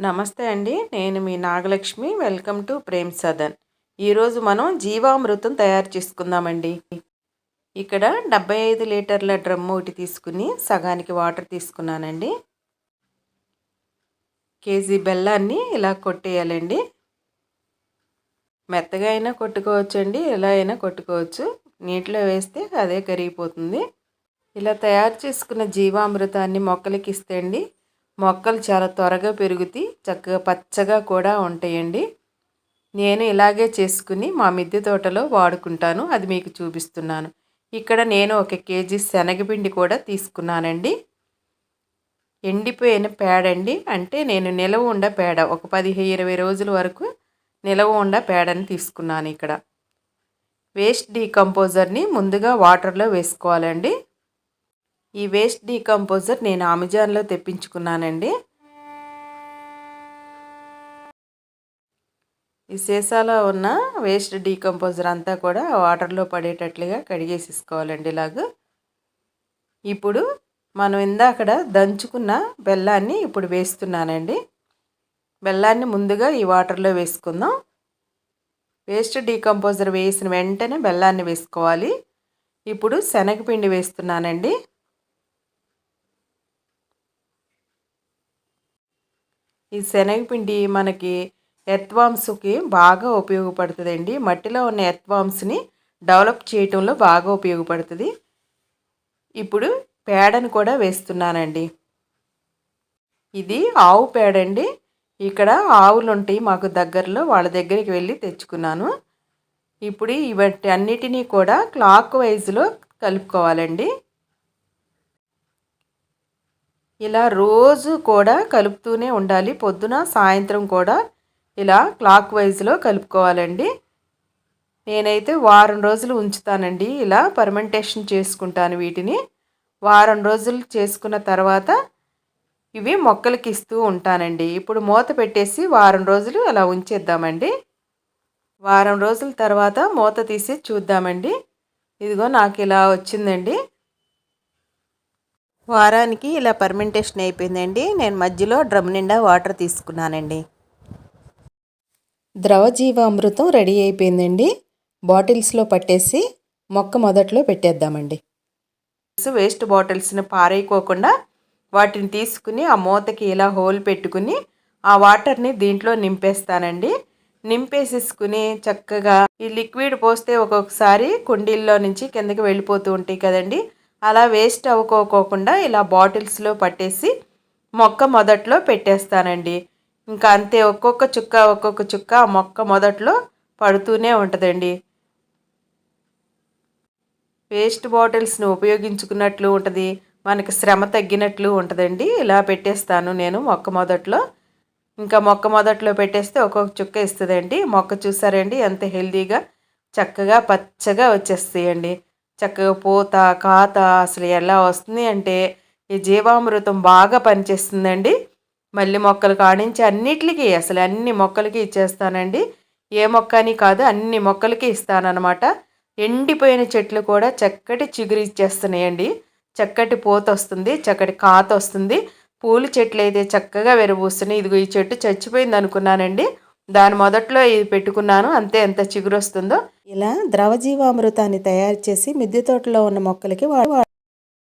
నమస్తే అండి నేను మీ Nagalakshmi. Welcome to Prem Sadan. ఈరోజు మనం జీవామృతం తయారు చేసుకుందామండి. ఇక్కడ డెబ్బై ఐదు లీటర్ల డ్రమ్ ఒకటి తీసుకుని సగానికి వాటర్ తీసుకున్నానండి. కేజీ బెల్లాన్ని ఇలా కొట్టేయాలండి. మెత్తగా అయినా కొట్టుకోవచ్చండి ఎలా అయినా కొట్టుకోవచ్చు. నీటిలో వేస్తే అదే కరిగిపోతుంది. ఇలా తయారు చేసుకున్న జీవామృతాన్ని మొక్కలకి ఇస్తే అండి మొక్కలు చాలా త్వరగా పెరుగుతాయి చక్కగా పచ్చగా కూడా ఉంటాయండి. నేను ఇలాగే చేసుకుని మా మిద్దె తోటలో వాడుకుంటాను. అది మీకు చూపిస్తున్నాను. ఇక్కడ నేను ఒక కేజీ శనగపిండి కూడా తీసుకున్నానండి. ఎండిపోయిన పేడ అండి అంటే నేను నిలవ ఉండ పేడ ఒక పదిహేను ఇరవై రోజుల వరకు నిలవ ఉండ పేడని తీసుకున్నాను ఇక్కడ. వేస్ట్ డీకంపోజర్ని ముందుగా వాటర్లో వేసుకోవాలండి. ఈ వేస్ట్ డీకంపోజర్ నేను అమెజాన్లో తెప్పించుకున్నానండి. ఈ సీసాలో ఉన్న వేస్ట్ డీకంపోజర్ అంతా కూడా వాటర్లో పడేటట్లుగా కడిగేసేసుకోవాలండి ఇలాగ. ఇప్పుడు మనం ఇందాకడ దంచుకున్న బెల్లాన్ని ఇప్పుడు వేస్తున్నానండి. బెల్లాన్ని ముందుగా ఈ వాటర్లో వేసుకుందాం. వేస్ట్ డీకంపోజర్ వేసిన వెంటనే బెల్లాన్ని వేసుకోవాలి. ఇప్పుడు శనగపిండి వేస్తున్నానండి. ఈ శనగపిండి మనకి ఎత్వామ్స్కి బాగా ఉపయోగపడుతుందండి. మట్టిలో ఉన్న ఎత్వామ్స్ని డెవలప్ చేయటంలో బాగా ఉపయోగపడుతుంది. ఇప్పుడు పేడను కూడా వేస్తున్నానండి. ఇది ఆవు పేడ అండి ఇక్కడ ఆవులు ఉంటాయి మాకు దగ్గరలో వాళ్ళ దగ్గరికి వెళ్ళి తెచ్చుకున్నాను. ఇప్పుడు ఇవన్నీ అన్నిటినీ కూడా క్లాక్ వైజ్లో కలుపుకోవాలండి. ఇలా రోజు కూడా కలుపుతూనే ఉండాలి. పొద్దున సాయంత్రం కూడా ఇలా క్లాక్ వైజ్లో కలుపుకోవాలండి. నేనైతే వారం రోజులు ఉంచుతానండి. ఇలా పర్మెంటేషన్ చేసుకుంటాను వీటిని. వారం రోజులు చేసుకున్న తర్వాత ఇవి మొక్కలకి ఇస్తూ ఉంటానండి. ఇప్పుడు మూత పెట్టేసి వారం రోజులు అలా ఉంచేద్దామండి. వారం రోజుల తర్వాత మూత తీసి చూద్దామండి. ఇదిగో నాకు ఇలా వచ్చిందండి. వారానికి ఇలా పర్మెంటేషన్ అయిపోయిందండి. నేను మధ్యలో డ్రమ్ నిండా వాటర్ తీసుకున్నానండి. ద్రవజీవామృతం రెడీ అయిపోయిందండి. బాటిల్స్లో పట్టేసి మొక్క మొదట్లో పెట్టేద్దామండి. వేస్ట్ బాటిల్స్ని పారేయకోకుండా వాటిని తీసుకుని ఆ మూతకి ఇలా హోల్ పెట్టుకుని ఆ వాటర్ని దీంట్లో నింపేస్తానండి. నింపేసేసుకుని చక్కగా ఈ లిక్విడ్ పోస్తే ఒక్కొక్కసారి కుండీల్లో నుంచి కిందకి వెళ్ళిపోతూ ఉంటాయి కదండి. అలా వేస్ట్ అవ్వకోకుండా ఇలా బాటిల్స్లో పట్టేసి మొక్క మొదట్లో పెట్టేస్తానండి. ఇంకా అంతే ఒక్కొక్క చుక్క ఒక్కొక్క చుక్క మొక్క మొదట్లో పడుతూనే ఉంటుందండి. వేస్ట్ బాటిల్స్ని ఉపయోగించుకున్నట్లు ఉంటుంది మనకి శ్రమ తగ్గినట్లు ఉంటుందండి. ఇలా పెట్టేస్తాను నేను మొక్క మొదట్లో. ఇంకా మొక్క మొదట్లో పెట్టేస్తే ఒక్కొక్క చుక్క ఇస్తుందండి. మొక్క చూసారండి ఎంత హెల్దీగా చక్కగా పచ్చగా వచ్చేస్తాయండి. చక్కగా పూత కాత అసలు ఎలా వస్తుంది అంటే ఈ జీవామృతం బాగా పనిచేస్తుందండి. మళ్ళీ మొక్కలు కాడించి అన్నిటికీ అసలు అన్ని మొక్కలకి ఇచ్చేస్తానండి. ఏ మొక్క అని కాదు అన్ని మొక్కలకి ఇస్తానన్నమాట. ఎండిపోయిన చెట్లు కూడా చక్కటి చిగురు ఇచ్చేస్తున్నాయండి. చక్కటి పూత వస్తుంది చక్కటి కాత వస్తుంది. పూల చెట్లు అయితే చక్కగా వెరబూస్తున్నాయి. ఇదిగో ఈ చెట్టు చచ్చిపోయింది అనుకున్నానండి దాని మొదట్లో ఇది పెట్టుకున్నాను. అంతే ఎంత చిగురు వస్తుందో ఇలా ద్రవజీవామృతాన్ని తయారు చేసి మిద్దె తోటలో ఉన్న మొక్కలకి వాడు